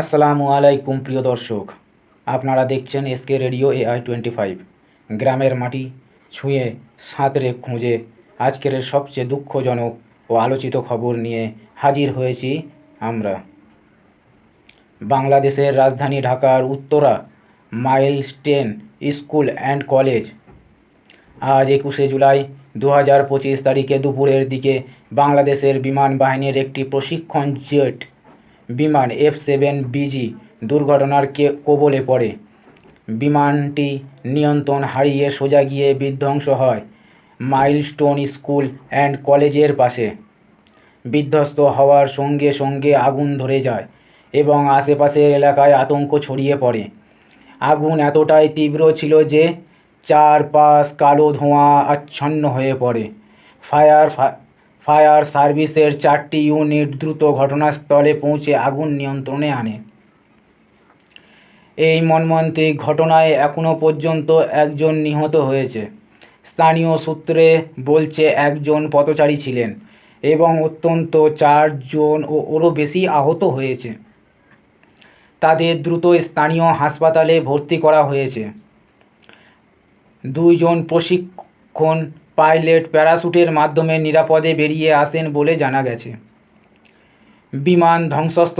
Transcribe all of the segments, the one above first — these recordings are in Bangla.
আসসালামু আলাইকুম, প্রিয় দর্শক। আপনারা দেখছেন SK radio AI twenty five. গ্রামের মাটি ছুঁয়ে সাঁতরে খুঁজে আজকের সবচেয়ে দুঃখজনক ও আলোচিত খবর নিয়ে হাজির হয়েছি আমরা। বাংলাদেশের রাজধানী ঢাকার Uttara milestone school and college আজ একুশে জুলাই দু হাজার পঁচিশ তারিখে দুপুরের দিকে বাংলাদেশের বিমান বাহিনীর একটি প্রশিক্ষণ জেট বিমান এফ সেভেন বিজি দুর্ঘটনার কে কবলে পড়ে। বিমানটি নিয়ন্ত্রণ হারিয়ে সোজা গিয়ে বিধ্বংস হয় মাইলস্টোন স্কুল অ্যান্ড কলেজের পাশে। বিধ্বস্ত হওয়ার সঙ্গে সঙ্গে আগুন ধরে যায় এবং আশেপাশের এলাকায় আতঙ্ক ছড়িয়ে পড়ে। আগুন এতটাই তীব্র ছিল যে চারপাশ কালো ধোঁয়া আচ্ছন্ন হয়ে পড়ে। ফায়ার ফায়ার সার্ভিসের চারটি ইউনিট দ্রুত ঘটনাস্থলে পৌঁছে আগুন নিয়ন্ত্রণে আনে। এই মর্মান্তিক ঘটনায় এখনও পর্যন্ত একজন নিহত হয়েছে। স্থানীয় সূত্রে বলছে একজন পথচারী ছিলেন এবং অত্যন্ত চারজন ও ওরও বেশি আহত হয়েছে। তাদের দ্রুত স্থানীয় হাসপাতালে ভর্তি করা হয়েছে। দুইজন প্রশিক্ষণ পাইলট প্যারাশুটের মাধ্যমে নিরাপদে বেরিয়ে আসেন বলে জানা গেছে। বিমান ধ্বংসস্ত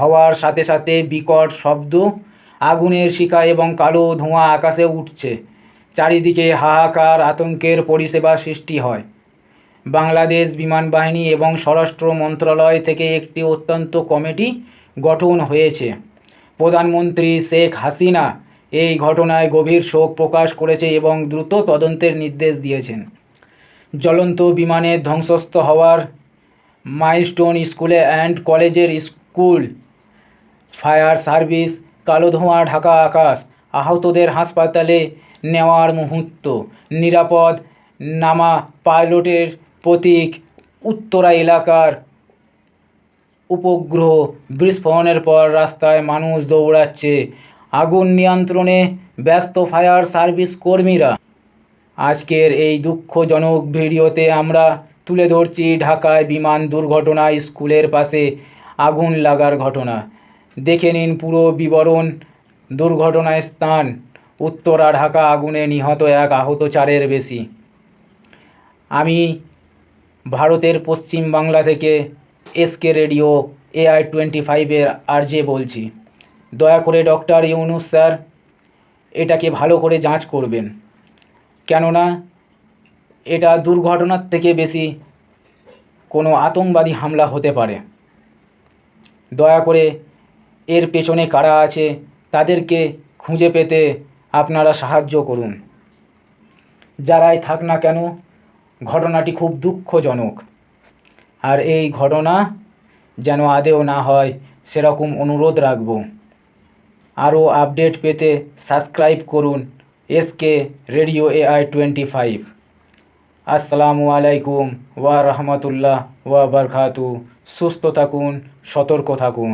হওয়ার সাথে সাথে বিকট শব্দ, আগুনের শিকা এবং কালো ধোঁয়া আকাশে উঠছে। চারিদিকে হাহাকার, আতঙ্কের পরিষেবা সৃষ্টি হয়। বাংলাদেশ বিমান বাহিনী এবং স্বরাষ্ট্র মন্ত্রণালয় থেকে একটি অত্যন্ত কমিটি গঠন হয়েছে। প্রধানমন্ত্রী শেখ হাসিনা এই ঘটনায় গভীর শোক প্রকাশ করেছে এবং দ্রুত তদন্তের নির্দেশ দিয়েছেন। জ্বলন্ত বিমানের ধ্বংসস্ত হওয়ার মাইলস্টোন স্কুলে অ্যান্ড কলেজের স্কুল, ফায়ার সার্ভিস কালো ধোঁয়া ঢাকা আকাশ, আহতদের হাসপাতালে নেওয়ার মুহূর্ত, নিরাপদ নামা পাইলটের প্রতীক, উত্তরা এলাকার উপগ্রহ বিস্ফোরণের পর রাস্তায় মানুষ দৌড়াচ্ছে আগুন নিয়ন্ত্রণে ব্যস্ত ফায়ার সার্ভিস কর্মীরা। আজকের এই দুঃখজনক ভিডিওতে আমরা তুলে ধরছি ঢাকায় বিমান দুর্ঘটনা স্কুলের পাশে আগুন লাগার ঘটনা। দেখে নিন পুরো বিবরণ দুর্ঘটনায় স্থান উত্তরা ঢাকা আগুনে নিহত এক আহত চারের বেশি। আমি ভারতের পশ্চিম বাংলা থেকে এসকে রেডিও এআই টোয়েন্টি ফাইভের আরজে বলছি। দয়া করে ডক্টর ইউনুস স্যার, এটাকে ভালো করে যাঁচ করবেন। কেননা, এটা দুর্ঘটনার থেকে বেশি কোনো আতঙ্কবাদী হামলা হতে পারে। দয়া করে এর পেছনে কারা আছে, তাদেরকে খুঁজে পেতে আপনারা সাহায্য করুন। যারাই থাক না কেন, ঘটনাটি খুব দুঃখজনক। আর এই ঘটনা যেন আদেও না হয়, সেরকম অনুরোধ রাখব। আরও আপডেট পেতে সাবস্ক্রাইব করুন SK radio AI twenty five. আসসালামু আলাইকুম ওয়া রহমতুল্লাহ ওয়া বারকাতু সুস্থ থাকুন, সতর্ক থাকুন।